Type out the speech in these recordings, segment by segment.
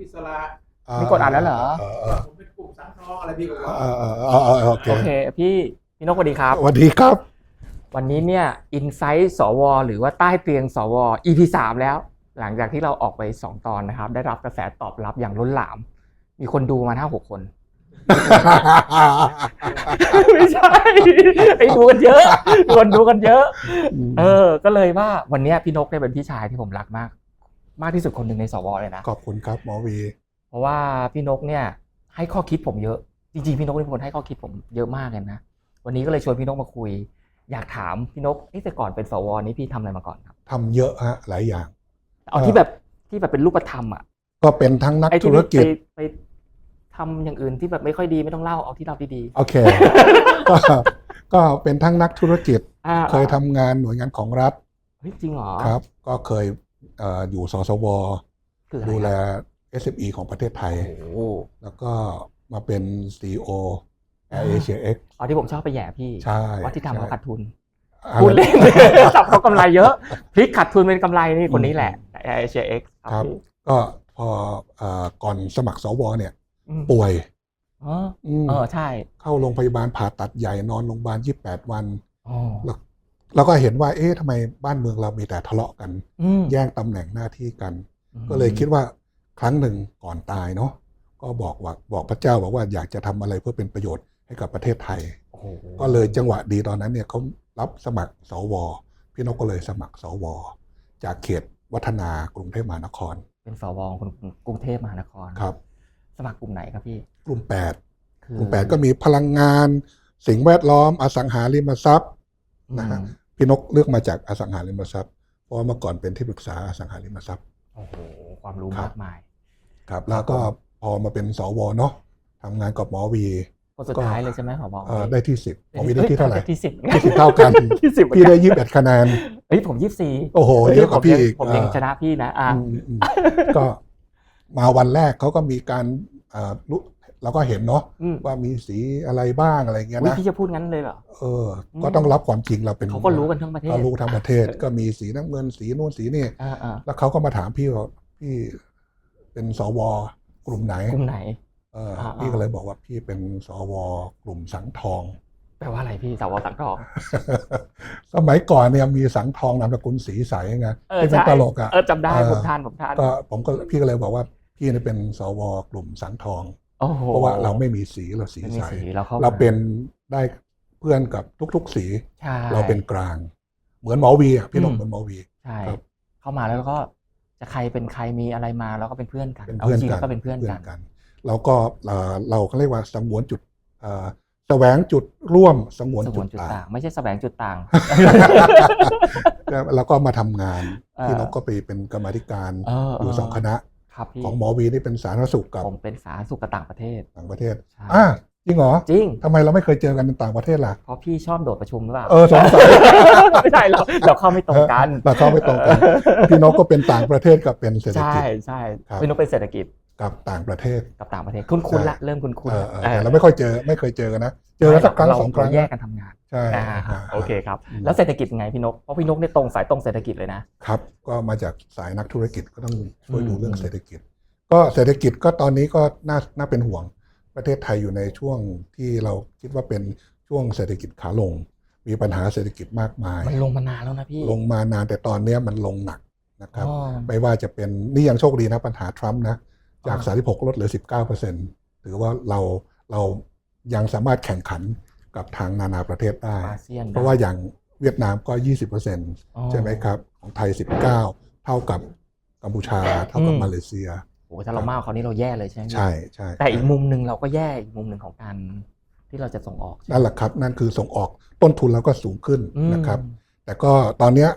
อิสระมีกดอ่านแล้วเหรอเออเออผมเป็นกลุ่มสังทองอะไรพี่ก็บเออกอเออเออเออโอเคโอเคพี่พี่นกสวัสดีครับสวัสดีครับ วันนี้เนี่ยอินไซต์สว หรือว่าใต้เตียงสว EP สามแล้ว หลังจากที่เราออกไป2ตอนนะครับ ได้รับกระแสตอบรับอย่างล้นหลาม มีคนดูมาห้าหกคนไม่ใช่ไอ้ดูกันเยอะคนดูกันเยอะ เออ ก็เลยว่าวันเนี้ยพี่นกเนี่ยเป็นพี่ชายที่ผมรักมาก มากที่สุดคนหนึ่งในสวเลยนะ ขอบคุณครับหมอวี เพราะว่าพี่นกเนี่ยให้ข้อคิดผมเยอะ จริงๆพี่นกเป็นคนให้ข้อคิดผมเยอะมากเลยนะ วันนี้ก็เลยชวนพี่นกมาคุย อยากถามพี่นกเอ๊ะแต่ก่อนเป็นสวนี่พี่ทำอะไรมาก่อนครับทำเยอะฮะหลายอย่าง เอาเออที่แบบที่แบบเป็นรูปธรรมอะ ก็เป็นทั้งนักไอ้ธุที่รไปกิจไปทำอย่างอื่นที่แบบไม่ค่อยดีไม่ต้องเล่าเอาที่เราดีโอเคก็ก็เป็นทั้งนักธุรกิจๆอ่าเคยทำงานหน่วยงานของรัฐเฮ้ยจริงเหรอครับ ก็เคยเอ่ออยู่สสวคืออะไรดูแลครับ SME ของประเทศไทยโอ้โหแล้วก็มาเป็น CEO Air Asia X เอาที่ผมชอบไปแหย่พี่ ใช่ว่าที่ทำเขาใช่ขาดทุนอะไรพูดเล่นจับเขากำไรเยอะ พลิกขาดทุนเป็นกำไรนี่คนนี้แหละ a i a x คครัรับบพี่ก็พอเอ่อก่อนสมัครสวเนี่ยอืมป่วยอ๋ออืมเออใช่ เข้าโรงพยาบาลผ่าตัดใหญ่นอนโรงพยาบาล28วันอ๋อแล้ว แล้วก็เห็นว่า เอ๊ะทำไมบ้านเมืองเรามีแต่ทะเลาะกันอืมแย่งตำแหน่งหน้าที่กัน ก็เลยคิดว่าครั้งหนึ่งก่อนตายเนาะก็บอกว่าบอกพระเจ้าบอกว่าอยากจะทำอะไรเพื่อเป็นประโยชน์ให้กับประเทศไทยโอ้โหก็เลยจังหวะดีตอนนั้นเนี่ยเขารับสมัครสวพี่นกก็เลยสมัครสวจากเขตวัฒนากรุงเทพมหานคร เป็นสวของคนกรุงเทพมหานครครับ สมัครกลุ่มไหนครับพี่กลุ่ม8คือกลุ่ม8ก็มีพลังงาน สิ่งแวดล้อม อสังหาริมทรัพย์นะฮะอืม พี่นกเลือกมาจากอสังหาริมทรัพย์ เพราะว่าเมื่อก่อนเป็นที่ปรึกษาอสังหาริมทรัพย์โอ้โหความรู้ครับมากมาย ครับ แล้วก็พอมาเป็นสวเนาะทำงานกับหมอวีคนสุดท้ายเลยใช่ไหมขอบอกเอ่อได้ที่สิบหมอวีได้ที่เท่าไหร่ที่สิบที่สิบเท่ากันที่สิบพี่ได้ยี่สิบเอ็ดคะแนนเฮ้ยผมยี่สิบสี่โอ้โหเยอะกว่าพี่อีกผมยังอ่าชนะพี่นะอ่าอืมอืมก็มาวันแรกเขาก็มีการ เอ่อรู้เราก็เห็นเนาะอืม ว่ามีสีอะไรบ้างอะไรเงี้ยอุ๊ยนะพี่จะพูดงั้นเลยเหรอ เออ ก็ต้องรับความจริงเราเป็นเขาก็รู้กันทั้งประเทศก็รู้ทั้งประเทศก็มีสีน้ำเงินสีนู่นสีนี่ อ่าอ่าแล้วเขาก็มาถามพี่ว่าพี่เป็นสวกลุ่มไหน กลุ่มไหน เอออาพี่ก็เลยบอกว่าพี่เป็นสวกลุ่มสังทอง แปลว่าอะไรพี่สาวสังทองสมัยก่อนเนี่ยมีสังทองนามสกุลสีใสไงเออที่เป็นใช่ ตลกอะ เออจำได้เออ ผมทานผมทาน ก็ผมก็พี่ก็เลยบอกว่าพี่เนี่ยเป็นสวกลุ่มสังทองโอ้โห เพราะว่าเราไม่มีสีเราสีไม่มีใสสีเราเข้าเราเป็นได้เพื่อนกับทุก ๆ สีใช่เราเป็นกลาง เหมือนหมอวีอะพี่หนกอืมเหมือนหมอวีใช่ครับเข้ามาแล้วก็จะใครเป็นใครมีอะไรมาเราก็เป็นเพื่อนกันเป็นเอาเพื่อนจริงกันๆก็เป็นเพื่อนกันกันเราก็เอ่อเราก็เรียกว่าสงวนจุดเอ่อแสวงจุดร่วมสงวนสจุมุดนจุดต่าต่างงไม่ใช่แสวงจุดต่างก็แล้วก็มาทำงานเออพี่นกก็ไปเป็นกรรมาธิการเอออยู่สองคณะ ครับพี่ของหมอวีนี่เป็นสาธารณสุขกับผมเป็นสาธารณสุขกับต่างประเทศต่างประเทศใช่อะจริงเหรอจริงทำไมเราไม่เคยเจอกันในต่างประเทศล่ะเพราะพี่ชอบโดดประชุมหรือเปล่าเออสงสัยไม่ใช่เราเราเข้าไม่ตรงกันเราเข้าไม่ตรงกันพี่นกก็เป็นต่างประเทศกับเป็นเศรษฐใช่กิจใช่ครับพี่นกเป็นเศรษฐกิจกับต่างประเทศกับต่างประเทศคุ้นคุ้นใช่ละเริ่มคุ้นคุ้นเออเออแต่เราไม่ค่อยเจอไม่เคยเจอกันนะเจอกันสักครั้งสองครั้งแยกกันทำงาน ใช่อ่าอ่าโอเคครับอืมแล้วเศรษฐกิจยังไงพี่นก เพราะพี่นกเนี่ยตรงสายตรงเศรษฐกิจเลยนะ ครับ ก็มาจากสายนักธุรกิจก็ต้องช่วยดูอืมเรื่องเศรษฐกิจ ก็เศรษฐกิจก็ตอนนี้ก็น่าน่าเป็นห่วง ประเทศไทยอยู่ในช่วงที่เราคิดว่าเป็นช่วงเศรษฐกิจขาลง มีปัญหาเศรษฐกิจมากมาย มันลงมานานแล้วนะพี่ลงมานานแต่ตอนเนี้ยมันลงหนักนะครับ อ๋อ ไม่ว่าจะเป็นนี่ยังโชคดีนะปัญหาทรัมป์นะ จากอ่า36 ลดเหลือ 19%ถือว่าเราเรายังสามารถแข่งขัน กับทางนานาประเทศได้ อาเซียนเพราะว่าอย่างเวียดนามก็อ๋อ20%ใช่ไหมครับ ของไทย 19 เท่ากับกัมพูชาเท่ากับอืมมาเลเซียโอ้โหถ้าเรามากกว่าเขานี่เราแย่เลยใช่ไหมพี่ใช่ใช่แต่อีกมุมหนึ่งเราก็แย่อีกมุมหนึ่งของการที่เราจะส่งออกนั่นแหละครับ นั่นคือส่งออกต้นทุนเราก็สูงขึ้นอืมนะครับ แต่ก็ตอนเนี้ย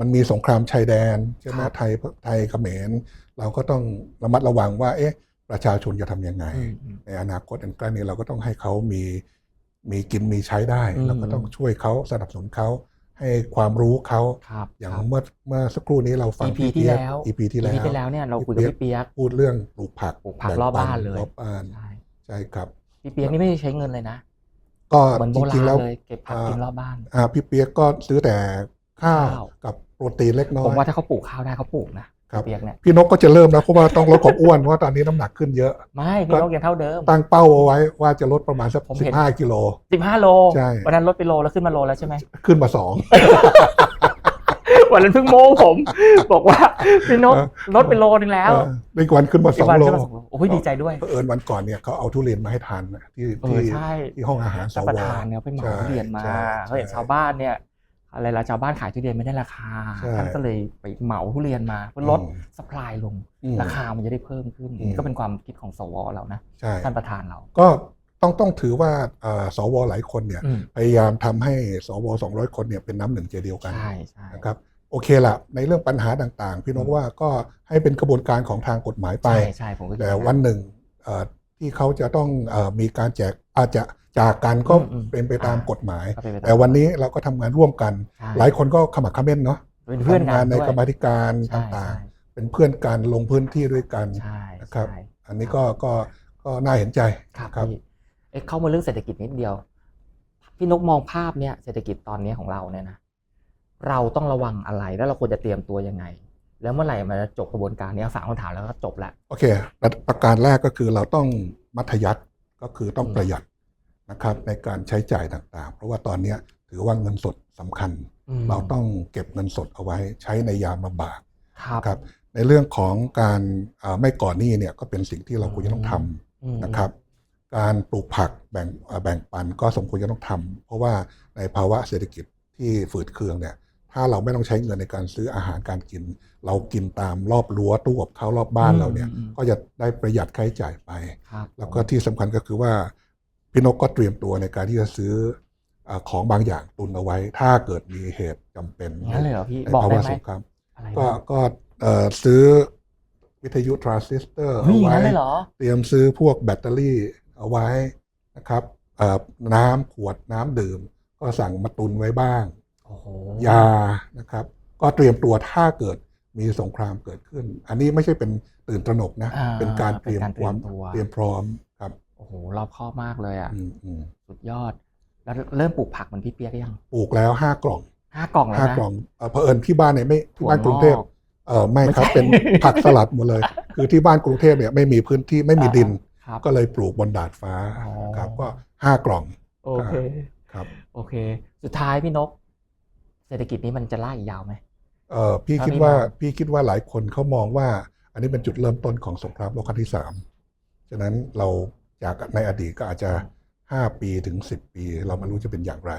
มันมีสงครามชายแดนใช่ไหมครับไทยไทยเขมร เราก็ต้องระมัดระวังว่า เอ๊ะ ประชาชนจะทำยังไงอืมอืมในอนาคตอันใกล้นี้เราก็ต้องให้เขามี มีกินมีใช้ได้อืมแล้วก็ต้องช่วยเขาสนับสนุนเขาให้ความรู้เขาครับอย่างครับเมื่อเมื่อสักครู่นี้เราฟัง EP พี่ที่เปียกแล้ว EP ที่ EP แล้วที่แล้วเนี่ยเราคุยกับพี่เปียกพูดเรื่องปลูกผักปลูกผักแงรอบปับ้านเลยรอบบ้านใช่ใช่ครับพี่เปียกนี่ไม่ได้ใช้เงินเลยนะก็เหมือนจโบราริงณๆแล้วเลยเก็บผักกินรอบบ้านอ่าพี่เปียกก็ซื้อแต่ข้าวข้าวกับโปรตีนเล็กน้อยผมว่าถ้าเขาปลูกข้าวได้เขาปลูกนะครับพี่ เปียกเนี่ยพี่นกก็จะเริ่มแล้วเพราะว่าต้องลดความอ้วนเพราะว่าตอนนี้น้ำหนักขึ้นเยอะ ไม่พี่นกยังเท่าเดิม ตั้งเป้าเอาไว้ว่าจะลดประมาณสักผมสิเห็นบห้ากิโลสิบห้าโลใช่วันนั้นลดไปโลแล้วขึ้นมาโลแล้วใช่ไหมขึ้นมาสองวันนั้นเพิ่งโม้ผม บอกว่าพี่นกเออลดไปโลนึงแล้วเออในวันขึ้นมาสอีอกงวันโลขึ้นมาสองโลโอ้ยดีใจด้วยเผอิญวันก่อนเนี่ยเขาเอาทุเรียนมาให้ทานนะที่เอที่อใช่ที่ห้องอาหารสรับวประทานเนี่ยไปเหมาใช่ทุเรียนมาใช่เขาเห็นใช่ชาวบ้านเนี่ย อะไรละชาวบ้านขายทุเรียนไม่ได้ราคาใช่ท่านก็เลยไปเหมาทุเรียนมาเพื่อลดอืมสปายลง อืมราคามันจะได้เพิ่มขึ้นอืม นี่ก็เป็นความคิดของสวเรานะใช่ ท่านประธานเราก็ต้องต้องถือว่าเอ่อสวหลายคนเนี่ย อืมพยายามทำให้สว200 คนเนี่ยเป็นน้ำหนึ่งใจเดียวกันใช่ใช่ นะครับโอเคละในเรื่องปัญหาต่างๆ พี่นกว่าก็ให้เป็นกระบวนการของทางกฎหมายไป ใช่ใช่ผมก็คิดแต่อย่างวันหนึ่งเอ่อที่เขาจะต้องเออมีการแจกอาจจะ จากกันก็อืมอืมเป็นไปตามกฎหมาย ก็เป็นไปามแต่วันนี้เราก็ทำงานร่วมกัน ใช่ หลายคนก็ขมักเขม้นเนาะเป็นเพื่อนทำกังานนในด้วยกรรมาธิการใช่ต่างใช่ๆเป็นเพื่อนกันลงพื้นที่ด้วยกัน ใช่นะครับ ใช่ อันนี้ก็ก็ก็น่าเห็นใจ ครับครับ พี่เอ๊ะเข้ามาเรื่องเศรษฐกิจนิดเดียว พี่นกมองภาพเนี่ยเศรษฐกิจตอนนี้ของเราเนี่ยนะเราต้องระวังอะไรแล้วเราควรจะเตรียมตัวยังไง แล้วเมื่อไหร่มันจะจบกระบวนการนี้เอาสามคำถามแล้วก็จบละ โอเคประประการแรกก็คือเราต้องมัธยัติก็คือต้องอืม ประหยัด นะครับในการใช้จ่ายต่างๆ เพราะว่าตอนเนี้ยถือว่าเงินสดสำคัญมเราต้องเก็บเงินสดเอาไว้ใช้ในยามลำบากครับครับในเรื่องของการเอ่อไม่ก่อหนี้เนี่ยก็เป็นสิ่งที่เราควรจะต้องทอืมำนะครับ การปลูกผักแบ่งเอ่อแบ่งปันก็สมควรจะต้องทำเพราะว่าในภาวะเศรษฐกิจที่ฝืดเคืองเนี่ยถ้าเราไม่ต้องใช้เงินในการซื้ออาหารการกิน เรากินตามรอบรั้วตู้กับข้าวรอบบ้านเราเนี่ยอืมก็จะได้ประหยัดค่าใช้จ่ายไปครับแล้วก็ที่สำคัญก็คือว่า พี่นกก็เตรียมตัวในการที่จะซื้อเอ่อของบางอย่างตุนเอาไว้ ถ้าเกิดมีเหตุจำเป็นงั้นเลยเหรอพี่ในบอกภาได้วะไหมสงครามอะไรก็นะก็เอ่อซื้อวิทยุทรานซิสเตอร์เฮ้ยเอางั้ไว้นเลยเหรอเตรียมซื้อพวกแบตเตอรี่เอาไว้นะครับเอ่อน้ำขวดน้ำดื่ม ก็สั่งมาตุนไว้บ้างโอ้โหยานะครับ ก็เตรียมตัวถ้าเกิดมีสงครามเกิดขึ้น อันนี้ไม่ใช่เป็นตื่นตระหนกนะอ่าเป็นการเตรียมเป็นการเตครียมวามตัวเตรียมพร้อมครับโอ้โหรอบคอบมากเลยอะอืมอืมสุดยอด แล้วเริ่มปลูกผักเหมือนพี่เปียกยังปลูกแล้วห้ากล่องห้ากล่องแล้วห้านะกล่องเอ่อเผอิญที่บ้านเนี่ยไม่ที่ถั่วบ้านกรุงเทพงอกเออไม่ครับไม่ใช่เป็นผักสลัดหมดเลย คือที่บ้านกรุงเทพเนี่ยไม่มีพื้นที่ไม่มีดินครับก็เลยปลูกบนดาดฟ้าอ๋อครับก็ห้ากล่องโอเคครับโอเค สุดท้ายพี่นก เศรษฐกิจนี้มันจะลากอีกยาวไหมเออพี่ถ้าคิดไม่ว่ามาพี่คิดว่าหลายคนเขามองว่า อันนี้เป็นจุดเริ่มต้นของสงครามโลกครั้งที่สามฉะนั้นเรา จากในอดีตก็อาจจะห้าปีถึงสิบปี เราไม่รู้จะเป็นอย่างไร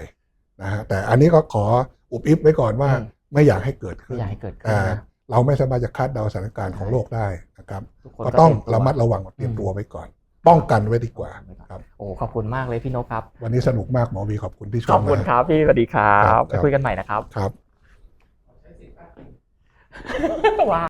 นะฮะแต่อันนี้ก็ขออุบอิบไว้ก่อนว่าอืมไม่อยากให้เกิดขึ้ไม่นอยากให้เกิดขึ้นแต่นะเราไม่สามารถจะคาดเดาสถานการณ์ของโลกได้นะครับทุกคนก็ต้องเตยระตัวมัดระวังเตรียมอืมตัวไว้ก่อน ป้องกันไว้ดีกว่าครับโอ้ขอบคุณมากเลยพี่นกครับ วันนี้สนุกมากหมอวีขอบคุณที่ชขอบมคุณนะครับพี่สวัสดีครัครับบไปคุยกันใหม่นะครับครับว้า